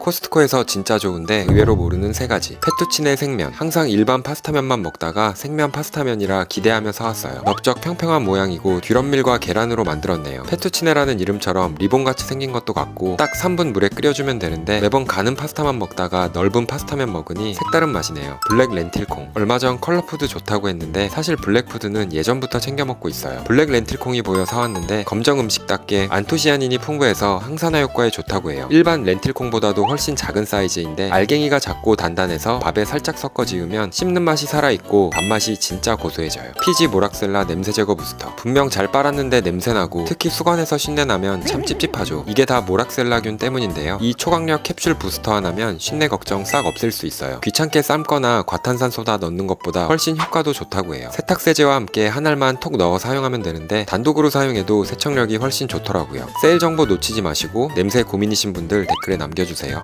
코스트코에서 진짜 좋은데 의외로 모르는 세 가지. 페투치네 생면. 항상 일반 파스타면만 먹다가 생면 파스타면이라 기대하며 사왔어요. 넓적 평평한 모양이고 듀럼밀과 계란으로 만들었네요. 페투치네라는 이름처럼 리본같이 생긴 것도 같고 딱 3분 물에 끓여주면 되는데 매번 가는 파스타만 먹다가 넓은 파스타면 먹으니 색다른 맛이네요. 블랙 렌틸콩. 얼마 전 컬러푸드 좋다고 했는데 사실 블랙푸드는 예전부터 챙겨 먹고 있어요. 블랙 렌틸콩이 보여 사왔는데 검정 음식답게 안토시아닌이 풍부해서 항산화 효과에 좋다고 해요. 일반 렌틸콩보다도 훨씬 작은 사이즈인데 알갱이가 작고 단단해서 밥에 살짝 섞어 지으면 씹는 맛이 살아있고 밥맛이 진짜 고소해져요. 피지 모락셀라 냄새 제거 부스터. 분명 잘 빨았는데 냄새나고 특히 수건에서 쉰내 나면 참 찝찝하죠. 이게 다 모락셀라균 때문인데요. 이 초강력 캡슐 부스터 하나면 쉰내 걱정 싹 없앨 수 있어요. 귀찮게 삶거나 과탄산 소다 넣는 것보다 훨씬 효과도 좋다고 해요. 세탁세제와 함께 한 알만 톡 넣어 사용하면 되는데 단독으로 사용해도 세척력이 훨씬 좋더라고요. 세일 정보 놓치지 마시고 냄새 고민이신 분들 댓글에 남겨주세요.